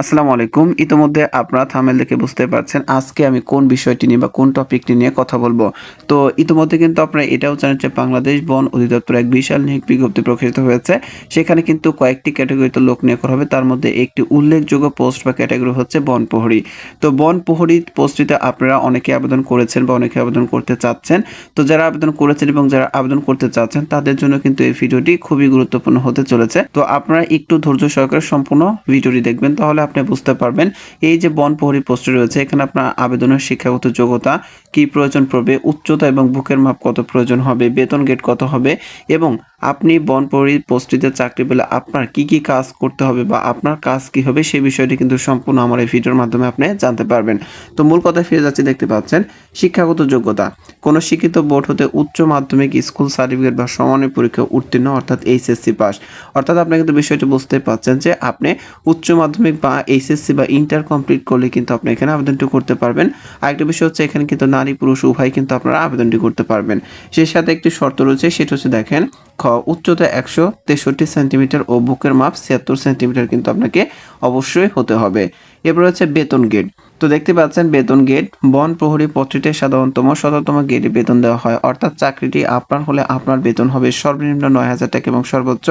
আসসালামু আলাইকুম। ইতোমধ্যে আপনারা থামেল দেখে বুঝতে পারছেন আজকে আমি কোন বিষয়টি নিয়ে বা কোন টপিকটি নিয়ে কথা বলব। তো ইতোমধ্যে কিন্তু আপনারা এটাও জানেন যে বাংলাদেশ বন অধিদপ্তর এক বিশাল নিয়োগ বিজ্ঞপ্তি প্রকাশিত হয়েছে। সেখানে কিন্তু কয়েকটি ক্যাটাগরিতে লোক নিয়োগ করা হবে। তার মধ্যে একটি উল্লেখযোগ্য পোস্ট বা ক্যাটাগরি হচ্ছে বন প্রহরী। তো বন প্রহরী পোস্টটিতে আপনারা অনেকে আবেদন করেছেন বা অনেকে আবেদন করতে চাচ্ছেন। তো যারা আবেদন করেছেন এবং যারা আবেদন করতে চাচ্ছেন, তাদের জন্য কিন্তু এই ভিডিওটি খুবই গুরুত্বপূর্ণ হতে চলেছে। তো আপনারা একটু ধৈর্য সহকারে সম্পূর্ণ ভিডিওটি দেখবেন। তাহলে আপনি বুঝতে পারবেন। এই যে বন প্রহরী পোস্টে রয়েছে, এখানে আপনার আবেদনের শিক্ষাগত যোগ্যতা, কি প্রয়োজন পড়বে, উচ্চতা এবং বুকের মাপ কত প্রয়োজন হবে, বেতন গেট কত হবে এবং আপনি বন প্রহরী পোস্টটিতে চাকরি পেলে আপনার কি কি কাজ করতে হবে বা আপনার কাজ কি হবে, সেই বিষয়টি কিন্তু সম্পূর্ণ আমার এই ভিডিওর মাধ্যমে আপনি জানতে পারবেন। তো মূল কথায় ফিরে যাচ্ছি, দেখতে পাচ্ছেন, শিক্ষাগত যোগ্যতা। কোনো শিক্ষিত বোর্ড হতে উচ্চ মাধ্যমিক স্কুল সার্টিফিকেট বা সমানের পরীক্ষা উত্তীর্ণ, অর্থাৎ এইচএসসি পাস। অর্থাৎ আপনি কিন্তু বিষয়টি বুঝতে পারছেন যে আপনি উচ্চ মাধ্যমিক বা এইচএসসি বা ইন্টার কমপ্লিট করলে কিন্তু আপনি এখানে আবেদনটি করতে পারবেন। আরেকটা বিষয় হচ্ছে, এখানে কিন্তু নারী, পুরুষ, উভয় কিন্তু আপনারা আবেদনটি করতে পারবেন। সেই সাথে একটি শর্ত রয়েছে, সেটা হচ্ছে দেখেন, খ, উচ্চতা একশো তেষট্টি সেন্টিমিটার ও বুকের মাপ ছিয়াত্তর সেন্টিমিটার কিন্তু আপনাকে অবশ্যই হতে হবে। এরপর হচ্ছে বেতন গেট তো দেখতে পাচ্ছেন বেতন গেট। বন প্রহরী পত্রিতে সাধারণতম শততম গেটে বেতন দেওয়া হয়। অর্থাৎ চাকরিটি আপনার হলে আপনার বেতন হবে সর্বনিম্ন নয় হাজার টাকা এবং সর্বোচ্চ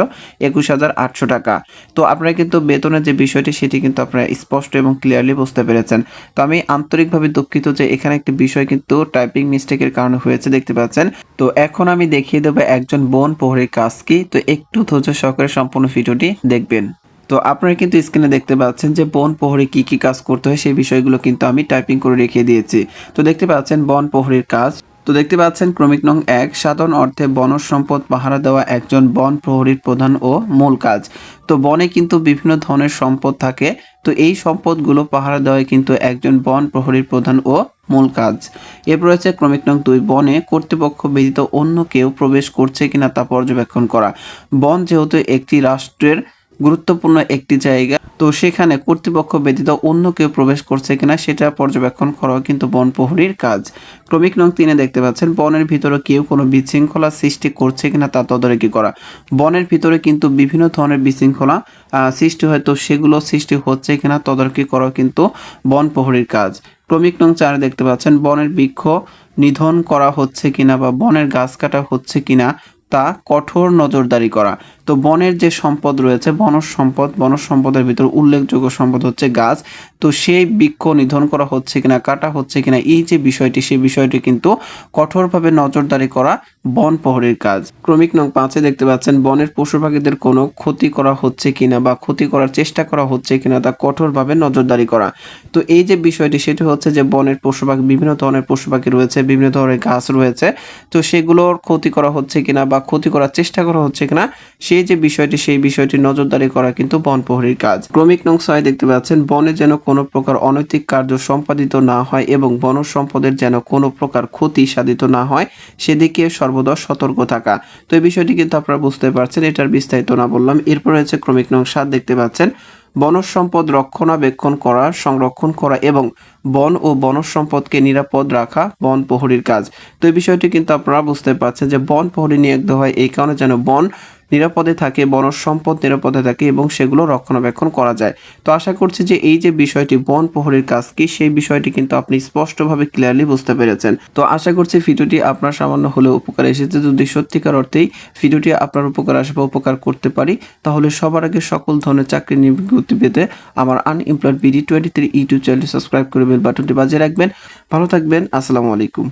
একুশ হাজার আটশো টাকা। তো আপনারা কিন্তু বেতনের যে বিষয়টি, সেটি কিন্তু আপনারা স্পষ্ট এবং ক্লিয়ারলি বুঝতে পেরেছেন। তো আমি আন্তরিকভাবে দুঃখিত যে এখানে একটি বিষয় কিন্তু টাইপিং মিস্টেকের কারণে হয়েছে, দেখতে পাচ্ছেন। তো এখন আমি দেখিয়ে দেবো একজন বন প্রহরীর কাজ কি। তো একটু ধৈর্য সহকারে সম্পূর্ণ ভিডিওটি দেখবেন। তো আপনারা কিন্তু স্ক্রিনে দেখতে পাচ্ছেন যে বন প্রহরী কি কি কাজ করতে হয়, সেই বিষয়গুলো কিন্তু আমি টাইপিং করে রেখে দিয়েছি। তো দেখতে পাচ্ছেন বন প্রহরীর কাজ। তো দেখতে পাচ্ছেন ক্রমিক নং এক সাধারণ অর্থে বনজ সম্পদ পাহারা দেওয়া একজন বন প্রহরীর প্রধান ও মূল কাজ। তো বনে কিন্তু বিভিন্ন ধরনের সম্পদ থাকে। তো এই সম্পদগুলো পাহারা দেওয়াই কিন্তু একজন বন প্রহরীর প্রধান ও মূল কাজ। এরপর রয়েছে ক্রমিক নং দুই, বনে কর্তৃপক্ষ ব্যতীত অন্য কেউ প্রবেশ করছে কিনা তা পর্যবেক্ষণ করা। বন যেহেতু একটি রাষ্ট্রের গুরুত্বপূর্ণ একটি জায়গা। তো সেখানে কর্তৃপক্ষ ব্যতীত অন্য কেউ প্রবেশ করছে কিনা সেটা পর্যবেক্ষণ করাও কিন্তু বন প্রহরীর কাজ। ক্রমিক নং তিনে দেখতে পাচ্ছেন, বনের ভিতরে কেউ কোনো বিশৃঙ্খলা সৃষ্টি করছে কিনা তা তদারকি করা। বনের ভিতরে কিন্তু বিভিন্ন ধরনের বিশৃঙ্খলা সৃষ্টি হয় তো সেগুলো সৃষ্টি হচ্ছে কিনা তদারকি করাও কিন্তু বন প্রহরীর কাজ। ক্রমিক নং চারে দেখতে পাচ্ছেন, বনের বৃক্ষ নিধন করা হচ্ছে কিনা বা বনের গাছ কাটা হচ্ছে কিনা তা কঠোর নজরদারি করা। তো বনের যে সম্পদ রয়েছে, বনজ সম্পদ, বনজ সম্পদের ভিতর উল্লেখযোগ্য সম্পদ হচ্ছে গাছ। তো সেই বৃক্ষ নিধন করা হচ্ছে কিনা, কাটা হচ্ছে কিনা, এই যে বিষয়টি, সেই বিষয়টি কিন্তু কঠোরভাবে নজরদারি করা বন প্রহরীর কাজ। ক্রমিক নং পাঁচে দেখতে পাচ্ছেন, বনের পশু পাখিদের কোনো ক্ষতি করা হচ্ছে কিনা বা ক্ষতি করার চেষ্টা করা হচ্ছে কিনা তা কঠোরভাবে নজরদারি করা। তো এই যে বিষয়টি, সেটি হচ্ছে যে বনের পশু পাখি বিভিন্ন ধরনের পশু পাখি রয়েছে, বিভিন্ন ধরনের গাছ রয়েছে। তো সেগুলোর ক্ষতি করা হচ্ছে কিনা বা ক্ষতি করার চেষ্টা করা হচ্ছে কিনা যে বিষয়টি, সেই বিষয়টি নজরদারি করা কিন্তু বন প্রহরীর কাজ। ক্রমিক নং ছয় দেখতে পাচ্ছেন, বনে যেন কোনো প্রকার অনৈতিক কার্য সম্পাদিত না হয় এবং বন সম্পদের যেন কোনো প্রকার ক্ষতি সাধিত না হয়, সেদিকে সর্বদা সতর্ক থাকা। তো এই বিষয়টি কিন্তু আপনারা বুঝতে পারছেন, এটার বিস্তারিত না বললাম। এরপর রয়েছে ক্রমিক নং সাত দেখতে পাচ্ছেন বনজ সম্পদ রক্ষণাবেক্ষণ করা, সংরক্ষণ করা এবং বন ও বনজ সম্পদকে নিরাপদ রাখা বন প্রহরীর কাজ। তো এই বিষয়টি কিন্তু আপনারা বুঝতে পারছেন যে বন প্রহরী নিয়োগ হয় এই কারণে যেন বন নিরাপদে থাকে বনজ সম্পদ নিরাপদে থাকে এবং সেগুলো রক্ষণাবেক্ষণ করা যায়। তো আশা করছি যে এই যে বিষয়টি বন প্রহরীর কাজ কি, সেই বিষয়টি কিন্তু আপনি স্পষ্টভাবে ক্লিয়ারলি বুঝতে পেরেছেন। তো আশা করছি ভিডিওটি আপনার সামান্য হলেও উপকার এসেছে। যদি সত্যিকার অর্থেই ভিডিওটি আপনার উপকার আসে বা উপকার করতে পারি, তাহলে সবার আগে সকল ধরনের চাকরি নিয়োগতি পেতে আমার unemployed BD twenty three YouTube চ্যানেলটি সাবস্ক্রাইব করে বেল বাটনটি বাজিয়ে রাখবেন। ভালো থাকবেন, আসসালামু আলাইকুম।